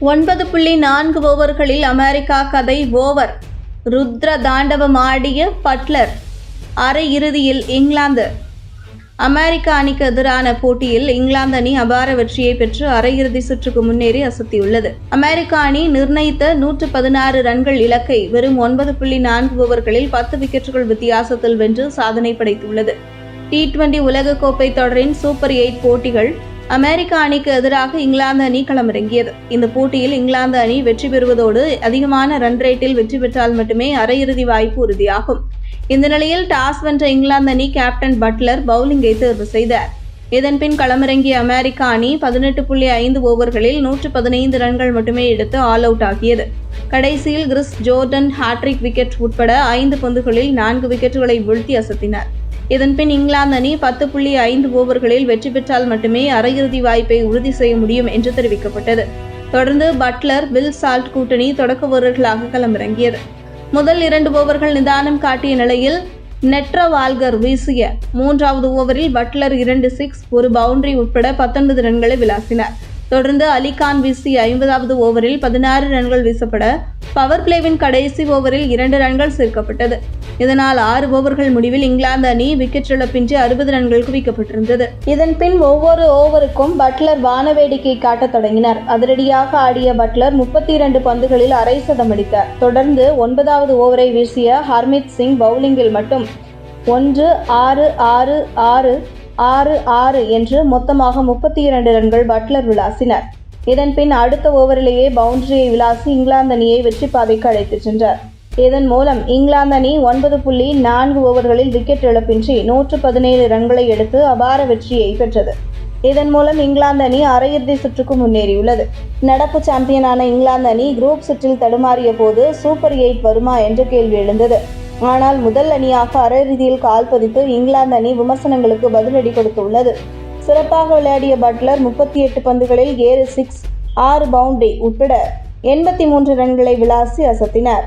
ஒன்பது புள்ளி நான்கு ஓவர்களில் அமெரிக்கா கதை ஓவர். ருத்ர தாண்டவம் ஆடிய பட்லர் அரையிறுதியில் இங்கிலாந்து. அமெரிக்க அணிக்கு எதிரான போட்டியில் இங்கிலாந்து அணி அபார வெற்றியை பெற்று அரையிறுதி சுற்றுக்கு முன்னேறி அசத்தியுள்ளது. அமெரிக்க அணி நிர்ணயித்த நூற்று பதினாறு ரன்கள் இலக்கை வெறும் ஒன்பது புள்ளி நான்கு ஓவர்களில் பத்து விக்கெட்டுகள் வித்தியாசத்தில் வென்று சாதனை படைத்துள்ளது. டி டுவெண்டி உலகக்கோப்பை தொடரின் சூப்பர் எயிட் போட்டிகள் அமெரிக்க அணிக்கு எதிராக இங்கிலாந்து அணி களமிறங்கியது. இந்த போட்டியில் இங்கிலாந்து அணி வெற்றி பெறுவதோடு அதிகமான ரன் ரேட்டில் வெற்றி பெற்றால் மட்டுமே அரையிறுதி வாய்ப்பு உறுதியாகும். இந்த நிலையில் டாஸ் வென்ற இங்கிலாந்து அணி கேப்டன் பட்லர் பவுலிங்கை தேர்வு செய்தார். இதன்பின் களமிறங்கிய அமெரிக்க அணி பதினெட்டு புள்ளி ஐந்து ஓவர்களில் நூற்று பதினைந்து ரன்கள் மட்டுமே எடுத்து ஆல் அவுட் ஆகியது. கடைசியில் கிறிஸ் ஜோர்டன் ஹாட்ரிக் விக்கெட் உட்பட ஐந்து பந்துகளில் நான்கு விக்கெட்டுகளை வீழ்த்தி அசத்தினார். இதன்பின் இங்கிலாந்து அணி பத்து புள்ளி ஐந்து ஓவர்களில் வெற்றி பெற்றால் மட்டுமே அரையிறுதி வாய்ப்பை உறுதி செய்ய முடியும் என்று தெரிவிக்கப்பட்டது. தொடர்ந்து பட்லர் பில் சால்ட் கூட்டணி தொடக்க வீரர்களாக களமிறங்கியது. முதல் இரண்டு ஓவர்கள் நிதானம் காட்டிய நிலையில் நெட்ர வால்கர் வீசிய மூன்றாவது ஓவரில் பட்லர் இரண்டு சிக்ஸ் ஒரு பவுண்டரி உட்பட பத்தொன்பது ரன்களை விளாசினார். தொடர்ந்து அலிகான் வீசிய ஐம்பதாவது ஓவரில் பதினாறு ரன்கள் வீசப்பட பவர் பிளேவின் கடைசி ஓவரில் இரண்டு ரன்கள் சேர்க்கப்பட்டது. இதனால் ஆறு ஓவர்கள் முடிவில் இங்கிலாந்து அணி விக்கெட் இழப்பின்றி அறுபது ரன்கள் குவிக்கப்பட்டிருந்தது. இதன் பின் ஒவ்வொரு ஓவருக்கும் பட்லர் வானவேடிக்கை காட்டத் தொடங்கினார். அதிரடியாக ஆடிய பட்லர் முப்பத்தி இரண்டு பந்துகளில் அரை சதம் அடித்தார். தொடர்ந்து ஒன்பதாவது ஓவரை வீசிய ஹர்மித் சிங் பவுலிங்கில் மட்டும் ஒன்று ஆறு ஆறு ஆறு ஆறு ஆறு என்று மொத்தமாக முப்பத்தி இரண்டு ரன்கள் பட்லர் விளாசினார். இதன்பின் அடுத்த ஓவரிலேயே பவுண்டரியை விளாசி இங்கிலாந்து அணியை வெற்றி பாதைக்கு அழைத்துச் சென்றார். இதன் மூலம் இங்கிலாந்து அணி ஒன்பது புள்ளி நான்கு ஓவர்களில் விக்கெட் இழப்பின்றி நூற்று பதினேழு ரன்களை எடுத்து அபார வெற்றியை பெற்றது. இதன் மூலம் இங்கிலாந்து அணி அரையிறுதி சுற்றுக்கு முன்னேறியுள்ளது. நடப்பு சாம்பியனான இங்கிலாந்து அணி குரூப் சுற்றில் தடுமாறிய போது சூப்பர் எயிட் வருமா என்ற கேள்வி எழுந்தது. ஆனால் முதல் அணியாக அரையிறுதியில் கால் பதித்து இங்கிலாந்து அணி விமர்சனங்களுக்கு பதிலடி கொடுத்துள்ளது. சிறப்பாக விளையாடிய பட்லர் முப்பத்தி எட்டு பந்துகளில் ஏழு சிக்ஸ் ஆறு பவுண்டரி உட்பட எண்பத்தி மூன்று ரன்களை விளாசி அசத்தினார்.